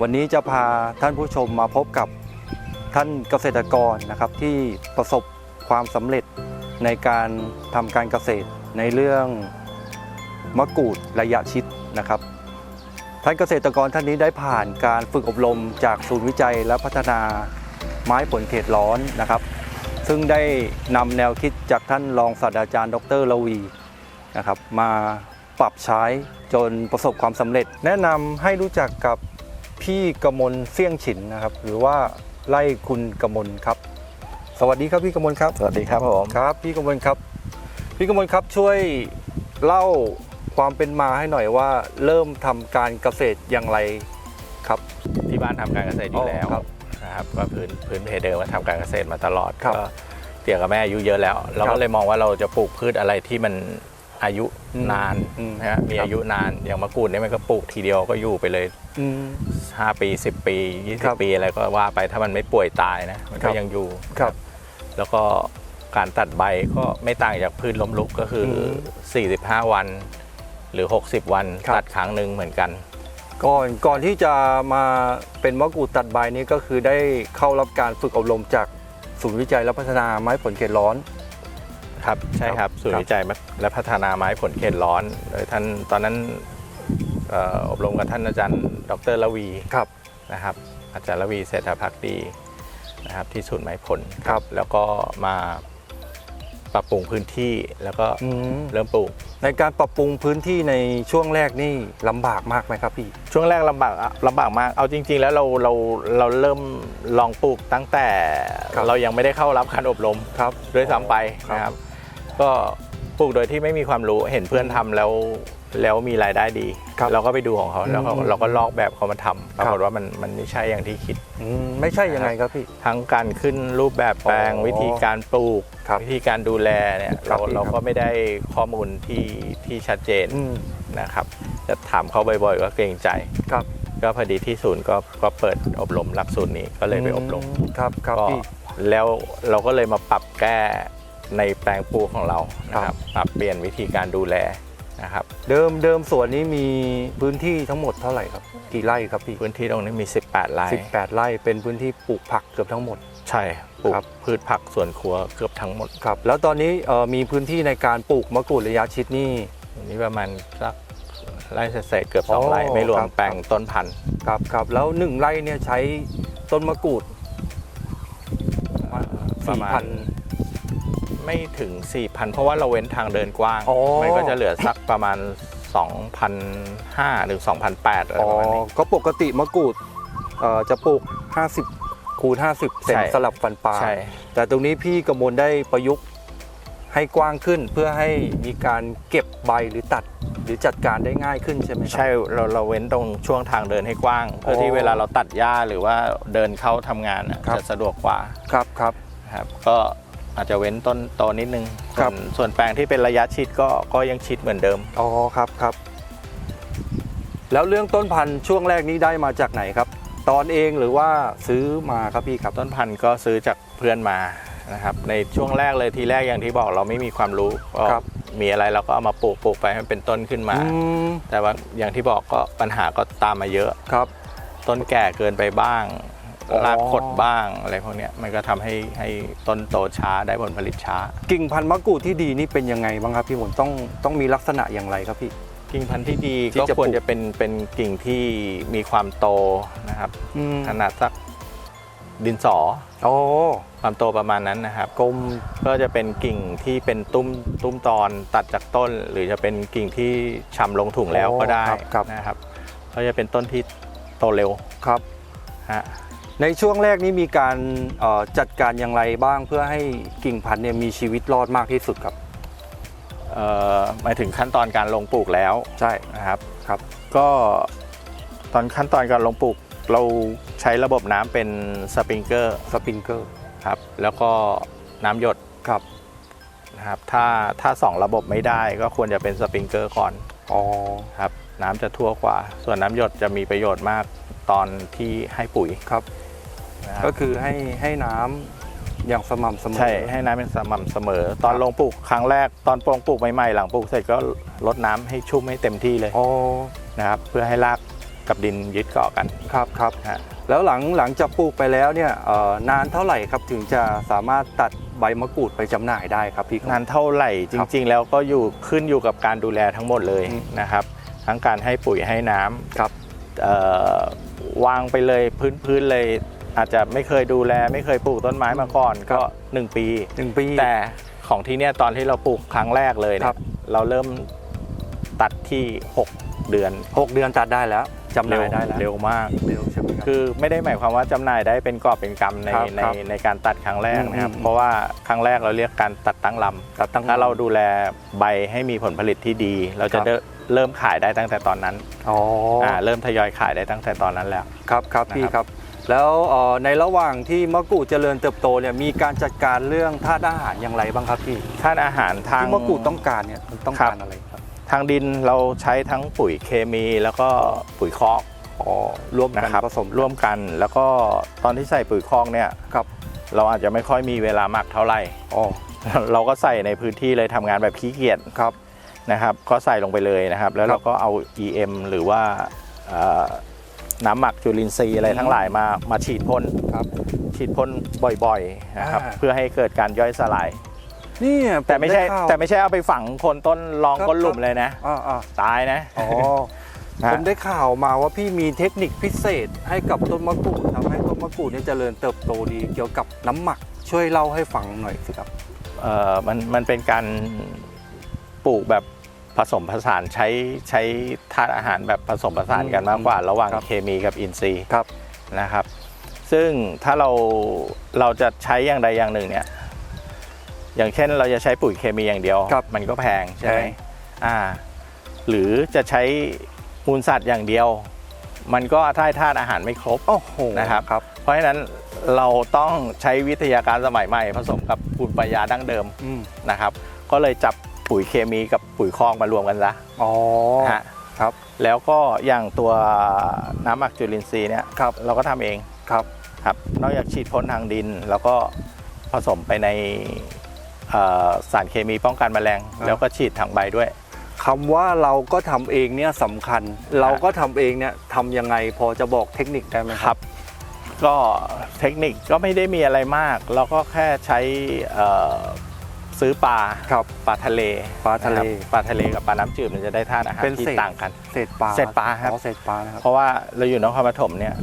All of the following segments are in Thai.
วันนี้จะพาท่านผู้ชมมาพบกับท่านเกษตรกรนะครับที่ประสบความสำเร็จในการทำการเกษตรในเรื่องมะกรูดระยะชิดนะครับ ท่านเกษตรกรท่านนี้ได้ผ่านการฝึกอบรมจากศูนย์วิจัยและพัฒนาไม้ผลเขตร้อนนะครับ ซึ่งได้นำแนวคิดจากท่านรองศาสตราจารย์ ดรลวีนะครับมาปรับใช้จนประสบความสำเร็จ แนะนำให้รู้จักกับ พี่กมลเสี่ยงฉินนะครับ หรือว่าไล่คุณกมลครับ สวัสดีครับพี่กมลครับ สวัสดีครับผมครับ พี่กมลครับ พี่กมลครับช่วยเล่าความเป็นมาให้หน่อยว่า เริ่มทำการเกษตรอย่างไรครับ ที่บ้านทำการเกษตรอยู่แล้วอ๋อครับ นะครับก็พื้นพื้นเพเดิมว่าทำการเกษตรมาตลอดครับก็เตี่ยกับแม่อายุเยอะแล้ว เราครัก็บเลยมองว่าเราจะปลูกพืชอะไรที่มัน อายุอืมนานอืมนะฮะมีครับอายุนานอย่างมะกรูดเนี่ยมันก็ปลูกทีเดียวก็อยู่ไปเลยอืม5ปี10ปีครับ20ปีอะไรก็ว่าไปถ้ามันไม่ป่วยตายนะมันครัก็บยังอยู่ครับ แล้วก็การตัดใบก็ไม่ต่างจากพืชล้มลุกก็คืออ45 วัน หรือ 60 วันครับตัดครั้งหนึ่งเหมือนกัน ก่อนก่อนที่จะมาเป็นมะกรูดตัดใบนี้ก็คือได้เข้ารับการฝึกอบรมจากศูนย์วิจัยและพัฒนาไม้ผลเขตร้อน ครับใช่ครับศูนครัย์บวิจัยและพัฒนาไม้ผลเขตร้อนโดยท่านตอนนั้นเอ่ออบรมกับท่านอาจารย์ ดรละวีครับนะครับ อาจารย์ละวีเศรษฐพักดีนะครับที่ศูนย์ไม้ผลครับ แล้วก็มาปรับปรุงพื้นที่แล้วก็อืมเริ่มปลูก ในการปรับปรุงพื้นที่ในช่วงแรกนี่ลำบากมากไหมครับพี่ ช่วงแรกลำบากอะลำบากมาก เอาจริง ๆ แล้วเราเราเราเริ่มลองปลูกตั้งแต่ครับเรายังไม่ได้เข้ารับการอบรมครับด้วยซ้ำไปครับนะครับ ก็ปลูกโดยที่ไม่มีความรู้เห็นเพื่อนทำแล้วแล้วมีรายได้ดีครับเราก็ไปดูของเขาแล้วเขาอืมเราก็ลอกแบบเขามาทำปครัราบกฏว่ามันมันไม่ใช่อย่างที่คิดอืมไม่ใช่ยังไงครับพี่ทั้งการขึ้นรูปแบบแปลงอ๋อวิธีการปลูกครับวิธีการดูแลเนี่ยครัเราบพี่เราครับก็ไม่ได้ข้อมูลที่ที่ชัดเจนอืมนะครับจะถามเขาบ่อยๆก็เกรงใจครับก็พอดีที่ศูนย์ก็ก็เปิดอบรมหลักสูตรนี้ก็เลยไปอบรมครับครับก็พี่แล้วเราก็เลยมาปรับแก้ ในแปลงปลูกของเรานะคครัรับบปรับเปลี่ยนวิธีการดูแลนะครับเดิมเดิมสวนนี้มีพื้นที่ทั้งหมดเท่าไหร่ครับกี่ไร่ครับพี่พื้นที่ตรงนี้มี 18 ไร่18 ไร่เป็นพื้นที่ปลูกผักเกือบทั้งหมด ใช่ปลูกครับพืชผักสวนครัวเกือบทั้งหมดครับ แล้วตอนนี้เอ่อมีพื้นที่ในการปลูกมะกรูดระยะชิดนี่อันนี้ประมาณสักไร่เศษๆเกือบอ๋อ2ไร่ไม่รวคมรับแปลงต้นพันธุ์ครับครับแล้วหนึ่งไร่เนี่ยใช้ต้นมะกรูดประมาณ4,000 ไม่ถึง 4,000 เพราะว่าเราเว้นทางเดินกว้าง อ๋อ มันก็จะเหลือสักประมาณ 2,500ถึง2,800อะไรอ๋อ ประมาณนี้ ก็ปกติมะกรูดเอ่อจะปลูก 50 คูณ 50 เซนใช่ สลับฟันปลาใช่ แต่ตรงนี้พี่กมลได้ประยุกต์ให้กว้างขึ้นเพื่อให้มีการเก็บใบหรือตัดหรือจัดการได้ง่ายขึ้นใช่ไหมครับ ใช่เราเราเว้นตรงช่วงทางเดินให้กว้าง เพื่ออ๋ที่อเวลาเราตัดหญ้าหรือว่าเดินเข้าทำงานอะครับ จะสะดวกกว่าครับครับ ครับก็ อาจจะเว้นต้นโตนิดนึงครัส่วบ นส่วนแปลงที่เป็นระยะชิดก็ก็ยังชิดเหมือนเดิม อ๋อครับครับ แล้วเรื่องต้นพันธุ์ช่วงแรกนี้ได้มาจากไหนครับ ตอนเองหรือว่าซื้อมาครับพี่ครับ ต้นพันธุ์ก็ซื้อจากเพื่อนมานะครับในช่วงแรกเลยทีแรกอย่างที่บอกเราไม่มีความรู้ก็ครับ มีอะไรเราก็เอามาปลูกปลูกไปให้มันเป็นต้นขึ้นมา อืมแต่ว่าอย่างที่บอกก็ปัญหาก็ตามมาเยอะ ครับ ต้นแก่เกินไปบ้างอ๋อ รากขดบ้างอะไรพวกเนี้ยมันก็ทำให้ให้ต้นโตช้าได้ผลผลิตช้า กิ่งพันธุ์มะกรูดที่ดีนี่เป็นยังไงบ้างครับพี่หมุนต้องต้องมีลักษณะอย่างไรครับพี่ กิ่งพันธุ์ที่ดีที่ก็จะควรปลูกจะเป็นเป็นกิ่งที่มีความโตนะครับอืมขนาดสักดินสออ๋อความโตประมาณนั้นนะครับกลมก็จะเป็นกิ่งที่เป็นตุ้มตุ้มตอนตัดจากต้น หรือจะเป็นกิ่งที่ชำลงถุงแล้วก็ได้ครับครับนะครับ ก็จะเป็นต้นที่โตเร็วครับฮะ ในช่วงแรกนี้มีการเอ่อจัดการอย่างไรบ้างเพื่อให้กิ่งพันธุ์เนี่ยมีชีวิตรอดมากที่สุดครับเอ่อหมายถึงขั้นตอนการลงปลูกแล้วใช่นะครับครับ ก็ตอนขั้นตอนการลงปลูกเราใช้ระบบน้ำเป็นสปริงเกอร์สปริงเกอร์ครับแล้วก็น้ำหยดครับนะครับถ้าถ้าสองระบบไม่ได้ก็ควรจะเป็นสปริงเกอร์ก่อนอ๋อครับน้ำจะทั่วกว่า ส่วนน้ำหยดจะมีประโยชน์มากตอนที่ให้ปุ๋ยครับ นะคก็รับคือให้ให้น้ำอย่างสม่ำเสมอใช่ให้น้ำเป็นสม่ำเสมอ ตอนลงปลูกครั้งแรกตอนปลงปลูกใหม่ๆหลังปลูกเสร็จก็ลดน้ำให้ชุ่มให้เต็มที่เลยอ๋อนะครับเพื่อให้รากกับดินยึดเกาะกันครับครับ ฮะแล้วหลังหลังจากปลูกไปแล้วเนี่ยเอ่อนานเท่าไหร่ครับถึงจะสามารถตัดใบมะกรูดไปจำหน่ายได้ครับพี่นานเท่าไหร่จริง ๆ แล้วก็อยู่ขึ้นอยู่กับการดูแลทั้งหมดเลยอืม นะครับทั้งการให้ปุ๋ยให้น้ำ ครับ เอ่อวางไปเลยพื้นพื้นเลย อาจจะไม่เคยดูแล ไม่เคยปลูกต้นไม้มาก่อนครับก็ 1 ปีหนึ่งปี แต่ของที่เนี่ยตอนที่เราปลูกครั้งแรกเลยเนี่ครัยบเราเริ่มตัดที่ 6 เดือนหกเดือนตัดได้แล้วจำหเร็น่ายวได้แล้วเร็วมากเร็วใช่ไหมครับคือไม่ได้หมายความว่าจำหน่ายได้เป็นกอบเป็นกำในครับในครับในการตัดครั้งแรกนะครับอืมเพราะว่าครั้งแรกเราเรียกการตัดตั้งลำตัดตั้งถ้าเราดูแลใบให้มีผลผลิตที่ดี เราจะครับเริ่มเริ่มขายได้ตั้งแต่ตอนนั้นอ๋อออ่าเริ่มทยอยขายได้ตั้งแต่ตอนนั้นแล้วครับครับนะครับพี่ครับ แล้วเอ่อในระหว่างที่มะกรูดเจริญเติบโตเนี่ยมีการจัดการเรื่องธาตุอาหารอย่างไรบ้างครับพี่ท่านอาหารทางที่มะกรูดต้องการเนี่ยมันต้องครับการอะไรครับ ทางดินเราใช้ทั้งปุ๋ยเคมีแล้วก็ปุ๋ยคอกอ๋อร่วมกันนะครับผสมร่วมกันแล้วก็ตอนที่ใส่ปุ๋ยคอกเนี่ยครับเราอาจจะไม่ค่อยมีเวลาหมักเท่าไหร่อ๋อเราก็ใส่ในพื้นที่เลยทำงานแบบขี้เกียจครับนะครับ ก็ใส่ลงไปเลยนะครับ แล้วครับเราก็เอา EM หรือว่าเอ่อ น้ำหมักจุลินทรีย์อะไรทั้งหลายมามาฉีดพ่นครับฉีดพ่นบ่อยๆนะครับอ่า เพื่อให้เกิดการย่อยสลาย นี่แต่ไม่ใช่ผด้ข่าว แต่ไม่ใช่เอาไปฝังคนต้นรองครับ ก้นหลุมเลยนะ อ่าอ่าตายนะอ๋อฮะผมได้ข่าวมาว่าพี่มีเทคนิคพิเศษให้กับต้นมะกรูดทำให้ต้นมะกรูดเนี่ยเจริญเติบโตดีเกี่ยวกับน้ำหมักช่วยเล่าให้ฟังหน่อยสิครับ เอ่อมันมันเป็นการปลูกแบบ ผสมผสานใช้ใช้ธาตุอาหารแบบผสมผสานกันมากกว่า ระหว่างครับเคมีกับอินทรีย์ครับนะครับ ซึ่งถ้าเราเราจะใช้อย่างใดอย่างหนึ่งเนี่ยอย่างเช่นเราจะใช้ปุ๋ยเคมีอย่างเดียวครับมันก็แพงใช่ไหมแพงอ่า หรือจะใช้มูลสัตว์อย่างเดียว มันก็ได้ธาตุอาหารไม่ครบโอ้โหนะครับครับเพราะฉะนั้นเราต้องใช้วิทยาการสมัยใหม่ผสมกับปุ๋ยปัญญาดั้งเดิมอืมนะครับ ก็เลยจับ ปุ๋ยเคมีกับปุ๋ยคอกมารวมกันซะอ๋อฮะครับ แล้วก็อย่างตัวน้ำหมักจุลินทรีย์เนี่ยครับเราก็ทำเองครับครับนอกจากฉีดพ่นทางดิน แล้วก็ผสมไปในเอ่อสารเคมีป้องกันแมลง แล้วก็ฉีดทางใบด้วยคำว่าเราก็ทำเองเนี่ยสำคัญ เราก็ทำเองเนี่ยทำยังไงพอจะบอกเทคนิคได้ไหมคครัรับบก็เทคนิคก็ไม่ได้มีอะไรมาก เราก็แค่ใช้เอ่อ ซื้อปลาครับปลาทะเลปลาทะเลนะครับปลาทะเลกับปลาน้ำจืดมันจะได้ธาตุอาหารเป็นที่เศษ ต่างกัน เศษปลาเศษปลาครับ อ๋อเศษปลานะครับ เพราะว่าเราอยู่นครปฐมเนี่ย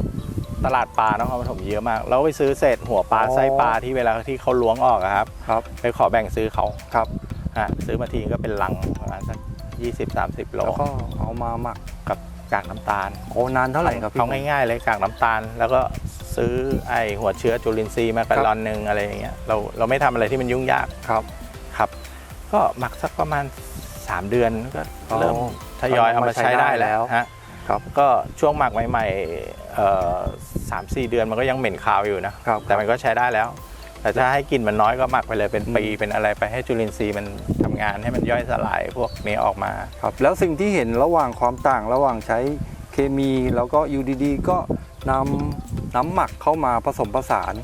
ตลาดปลานครปฐมเยอะมาก เราไปซื้อเศษหัวปลาอ๋อ ไส้ปลาที่เวลาที่เขาล้วงออกอะครับ ครับไปขอแบ่งซื้อเขาครับ ฮะซื้อมาทีก็เป็นลังประมาณสัก20-30โลแล้วก็เอามาหมักกับกากน้ำตาลโอ้นานเท่าไหร่ครับพี่เอาง่ายๆเลยกากน้ำตาล แล้วก็ซื้อไอหัวเชื้อจุลินทรีย์มากันลอนหนึ่งอะไรอย่างเงี้ยเราเราไม่ทำอะไรที่มันยุ่งยาก ครับครับ ก็หมักสักประมาณ 3 เดือนก็อ๋อเริ่มทยอยเอามาใช้ได้เอามาใช้ได้แล้แล้ววฮะครับก็ช่วงหมักใหม่ๆเอ่อสามสี่เดือนมันก็ยังเหม็นคาวอยู่นะครับแต่มันก็ใช้ได้แล้ว แต่ถ้าให้กลิ่นมันน้อยก็หมักไปเลยเป็นปีอืมเป็นอะไรไปให้จุลินทรีย์มันทำงานให้มันย่อยสลายพวกนี้ออกมาครับแล้วสิ่งที่เห็นระหว่างความต่างระหว่างใช้เคมีแล้วก็อยู่ดีๆก็นำน้ำหมักเข้ามาผสมผสาน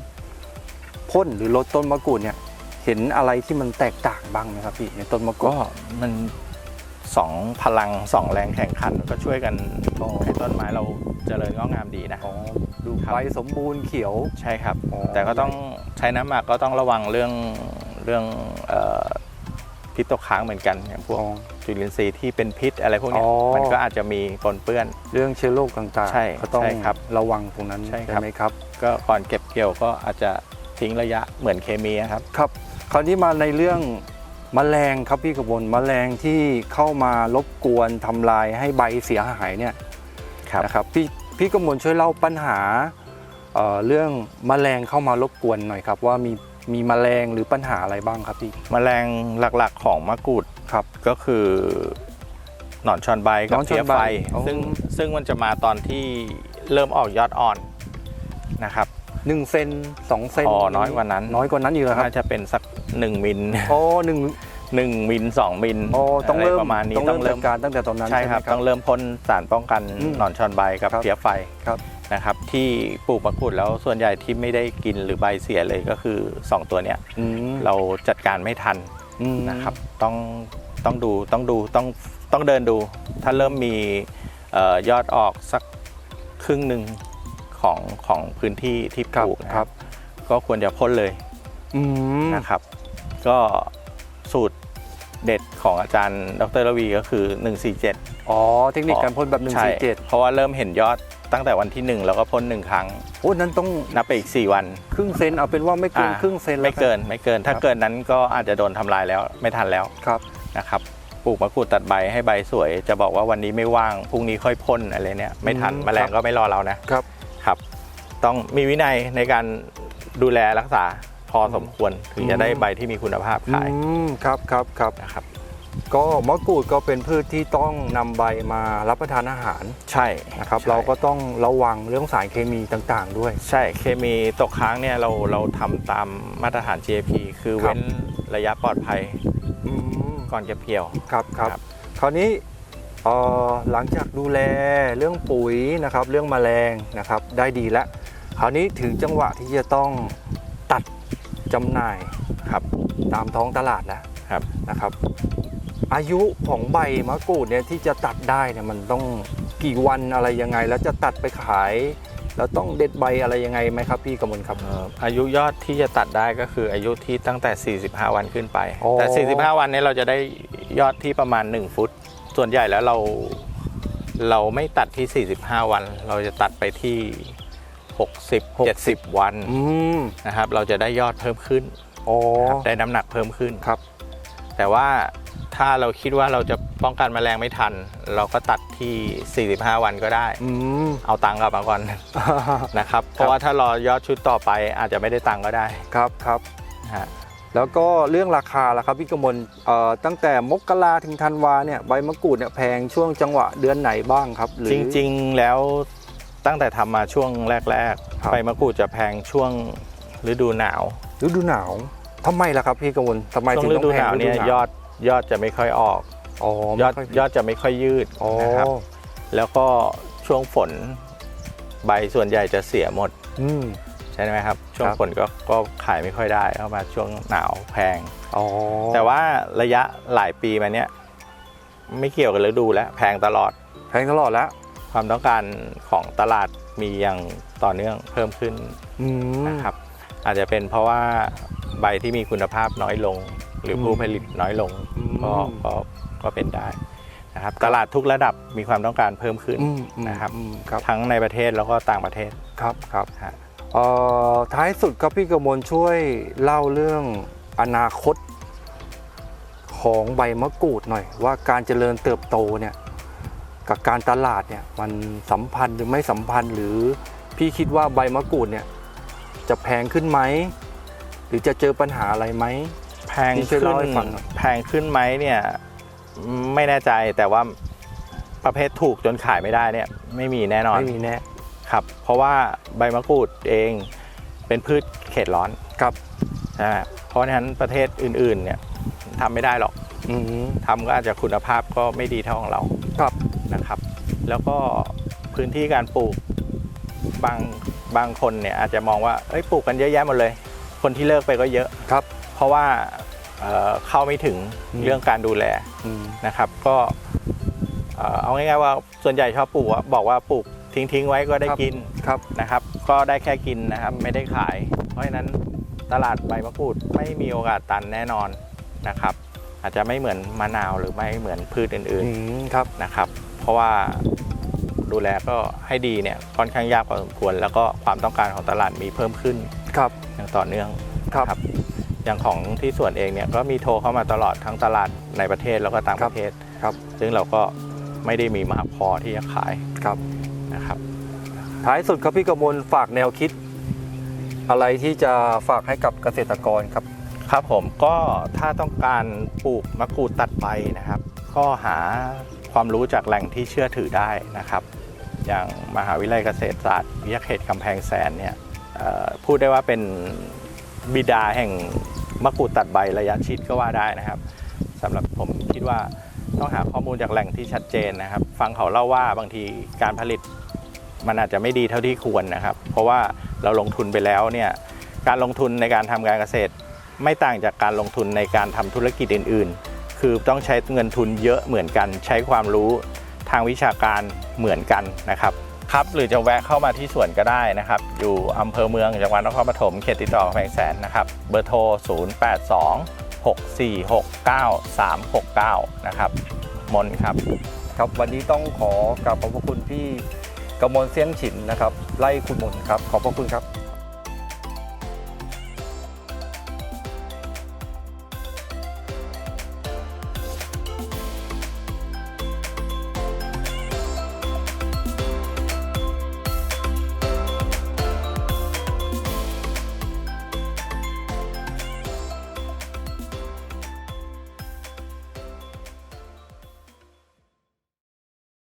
พ่นหรือลดต้นมะกรูดเนี่ย เห็นอะไรที่มันแตกต่างบ้างไหมครับพี่ในต้นมะกรูก็ดมันสองพลังสองแรงแข่งขันก็ช่วยกันให้ต้นไม้เราเจริญงอกงามดีนะอ๋อดูครับใบสมบูรณ์เขียว ใช่ครับ อ๋อ แต่ก็ต้องใช้น้ำหมักก็ต้องระวังเรื่องเรื่องเอ่อพิษตกค้างเหมือนกันอย่างพวก อ๋อ จุลินทรีย์ที่เป็นพิษอะไรพวกเนี้ยอ๋อ มันก็อาจจะมีปนเปื้อน เรื่องเชื้อโรคต่างๆใช่ก็ต้องใช่ครับระวังตรงนั้นใช่ครับ ไหมครับก็ก่อนเก็บเกี่ยวก็อาจจะทิ้งระยะเหมือนเคมีอะครับ ครับ คราวนี้มาในเรื่องแมลงครับพี่กบลแมลงที่เข้ามารบกวนทำลายให้ใบเสียหายเนี่ยครับนะครับพี่พี่กมลช่วยเล่าปัญหาเอ่อเรื่องแมลงเข้ามารบกวนหน่อยครับ ว่ามีมีแมลงหรือปัญหาอะไรบ้างครับพี่แมลงหลักๆของมะกรูดครับก็คือหนอนชอนใบกับหนอนชอนเพี้ยใบไฟอ๋อซึ่งซึ่งมันจะมาตอนที่เริ่มออกยอดอ่อนนะครับ หนึ่งเซนสองเซนอ๋อน้อยกว่านั้น น้อยกว่านั้นอีกเหรอครับน่าจะเป็นสัก 1 มิลโอ้หนึ่ง1มิล2มิลโอ้ต้องะไเริ่มประมาณนี้ต้องต้เริ่องมเริ่มจัดการตั้งแต่ตอนนั้นใช่ใช่ไหคมรับครับต้องเริ่มพ่นสารป้องกันอืมหนอนชอนใบกับครับเพี้ยไฟครับนะครับ ที่ปลูกมะกรูดแล้วส่วนใหญ่ที่ไม่ได้กินหรือใบเสียเลยก็คือ 2 ตัวเนี้ยอืมเราจัดการไม่ทันอืมนะครับต้องต้องดูต้องดูต้องต้องเดินดู ถ้าเริ่มมีเอ่อยอดออกสักครึ่งหนึ่ง ของของพื้นที่ที่ปครับลูกนะคครัรับบก็ควรจะพ่นเลยอืมนะครับ ก็สูตรเด็ดของอาจารย์ดรระวีก็คือ 147 อ๋อ เทคนิคการพ่นแบบ1ใช่4 7 เพราะว่าเริ่มเห็นยอดตั้งแต่วันที่ 1 แล้วก็พ่นหนึ่งครั้งโอ้นั้นต้องนับไปอีก 4 วัน ครึ่งเซนเอาเป็นว่าไม่เกินอ่าครึ่งเซนแล้วไม่เกินไม่เกิน ถ้าครับเกินนั้นก็อาจจะโดนทำลายแล้วไม่ทันแล้วครับนะครับปลูกมะกรูดตัดใบให้ใบสวย จะบอกว่าวันนี้ไม่ว่างพรุ่งนี้ค่อยพ่นอะไรเนี่ยไม่ทันอืมแมลงก็ไม่รอเรานะครับครับ ต้องมีวินัยในการดูแลรักษาพอสมควรถึงจะได้ใบที่มีคุณภาพขายอืมครับครับครับนะครับ ก็มะกรูดก็เป็นพืชที่ต้องนำใบมารับประทานอาหารใช่นะครับ ใช่เราก็ต้องระวังเรื่องสารเคมีต่างๆด้วย ใช่เคมีตกค้างเนี่ยเราเราทำตามมาตรฐาน GAP คือครับ เว้นระยะปลอดภัยอืมก่อนเก็บเกี่ยว ครับครับ ครับ คราวนี้เอ่อหลังจากดูแลเรื่องปุ๋ยนะครับ เรื่องแมลงนะครับ ได้ดีแล้ว คราวนี้ถึงจังหวะที่จะต้องตัดจำหน่ายครับตามท้องตลาดแล้วครับนะครับ อายุของใบมะกรูดเนี่ยที่จะตัดได้เนี่ยมันต้องกี่วันอะไรยังไง แล้วจะตัดไปขายแล้วต้องเด็ดใบอะไรยังไงไหมครับพี่กมลครับ เอ่ออายุยอดที่จะตัดได้ก็คืออายุที่ตั้งแต่ 45 วันขึ้นไป อ๋อ แต่ 45 วันเนี้เราจะได้ยอดที่ประมาณ 1 ฟุต ส่วนใหญ่แล้วเราเราไม่ตัดที่ 45 วัน เราจะตัดไปที่ 60 70 วันอืมนะครับ เราจะได้ยอดเพิ่มขึ้นอ๋อครับได้น้ำหนักเพิ่มขึ้น ครับ แต่ว่าถ้าเราคิดว่าเราจะป้องกันแมลงไม่ทัน เราก็ตัดที่ 45 วันก็ได้ อืม เอาตังค์กลับมาก่อนนะครับ เพราะว่าถ้ารอยอดชุดต่อไปอาจจะไม่ได้ตังค์ก็ได้ครับครับ นะฮะ แล้วก็เรื่องราคาล่ะครับพี่กมลเอ่อตั้งแต่มกราถึงธันวาเนี่ยใบมะกรูดเนี่ยแพงช่วงจังหวะเดือนไหนบ้างครับหรือ จริงๆ แล้ว ตั้งแต่ทำมาช่วงแรกครับๆใบมะกรูดจะแพงช่วงฤดูหนาวฤดูหนาวทำไมล่ะครับพี่กมลทำไมช่วถึงงฤต้องดูแพหงนาวเนี่ยยอดยอดจะไม่ค่อยออกอ๋อยอดไม่ค่ยอดจะไม่ค่อยยืดอ๋อนะครับ แล้วก็ช่วงฝนใบส่วนใหญ่จะเสียหมดอืมใช่ไหมครับ ช่วงครับฝนก็ก็ขายไม่ค่อยได้เข้ามาช่วงหนาวแพงอ๋อแต่ว่าระยะหลายปีมาเนี้ยไม่เกี่ยวกับฤดูแล้ว แพงตลอด แพงตลอดแล้ว ความต้องการของตลาดมีอย่างต่อเนื่องเพิ่มขึ้นอืมนะครับ อาจจะเป็นเพราะว่าใบที่มีคุณภาพน้อยลง หรือผู้อืมผลิตน้อยลงอืมก็ก็ก็เป็นได้นะครับ ตลาดทุกระดับมีความต้องการเพิ่มขึ้นอืมอืมนะครับอืมครับทั้งในประเทศแล้วก็ต่างประเทศครับครับฮะเอ่อท้ายสุดครับพี่กมลช่วยเล่าเรื่องอนาคตของใบมะกรูดหน่อย ว่าการเจริญเติบโตเนี่ย กับการตลาดเนี่ยมันสัมพันธ์หรือไม่สัมพันธ์ หรือพี่คิดว่าใบมะกรูดเนี่ยจะแพงขึ้นไหม หรือจะเจอปัญหาอะไรไหม แพงพี่ช่วยขึ้นเล่าให้ฟังหน่อย แพงขึ้นไหมเนี่ยไม่แน่ใจแต่ว่าประเภทถูกจนขายไม่ได้เนี่ยไม่มีแน่นอนไม่มีแน่ครับ เพราะว่าใบมะกรูดเองเป็นพืชเขตร้อนครับนะฮะเพราะฉะนั้นประเทศอื่นๆเนี่ยทำไม่ได้หรอกอืม ทำก็อาจจะคุณภาพก็ไม่ดีเท่าของเราครับ นะครับ แล้วก็พื้นที่การปลูกบางบางคนเนี่ยอาจจะมองว่าเอ้ยปลูกกันเยอะแยะหมดเลย คนที่เลิกไปก็เยอะครับ เพราะว่าเอ่อเข้าไม่ถึงอืมเรื่องการดูแลอืมนะครับ ก็เอ่อเอาง่ายๆว่าส่วนใหญ่ชอบปลูกอะบอกว่าปลูกทิ้งๆไว้ก็ได้กิน ครับ นะครับก็ได้แค่กินนะครับไม่ได้ขาย เพราะฉะนั้นตลาดใบมะกรูดไม่มีโอกาสตันแน่นอนนะครับ อาจจะไม่เหมือนมะนาวหรือไม่เหมือนพืชอื่นอืมครับ ๆนะครับเพ ราะว่าดูแลก็ให้ดีเนี่ยค่อนข้างยากพอสมควร แล้วก็ความต้องการของตลาดมีเพิ่มขึ้นครับอย่างต่อเนื่องครับนะอย่างของที่ส่วนเองเนี่ยก็มีโทรเข้ามาตลอดทั้งตลาดในประเทศแล้วก็ต่างครัปบระเทศครับ ซึ่งเราก็ไม่ได้มีมากพอที่จะขายครับนะครับ ท้ายสุดครับพี่กมลฝากแนวคิด อะไรที่จะฝากให้กับเกษตรกรครับ ครับผมก็ถ้าต้องการปลูกมะกรูดตัดใบนะครับ ก็หา ความรู้จากแหล่งที่เชื่อถือได้นะครับ อย่างมหาวิทยาลัยเกษตรศาสตร์วิทยาเขตกำแพงแสนเนี่ยพูดได้ว่าเป็นบิดาแห่งมะกรูดตัดใบระยะชิดก็ว่าได้นะครับสำหรับผมคิดว่าต้องหาข้อมูลจากแหล่งที่ชัดเจนนะครับ ฟังเขาเล่าว่าบางทีการผลิตมันอาจจะไม่ดีเท่าที่ควรนะครับ เพราะว่าเราลงทุนไปแล้วเนี่ยการลงทุนในการทำการเกษตร ไม่ต่างจากการลงทุนในการทำธุรกิจอื่น ๆ คือต้องใช้เงินทุนเยอะเหมือนกัน ใช้ความรู้ทางวิชาการเหมือนกันนะครับครับหรือจะแวะเข้ามาที่สวนก็ได้นะครับ อยู่อำเภอเมืองจังหวัดนครปฐมเขตติดต่อแพงแสนนะครับ เบอร์โทร 082 6469 369 นะครับมนครับครับวันนี้ต้องขอกราบขอบพระคุณพี่กมลเซียนฉินนะครับไล่คุณมนครับขอบพระคุณครับ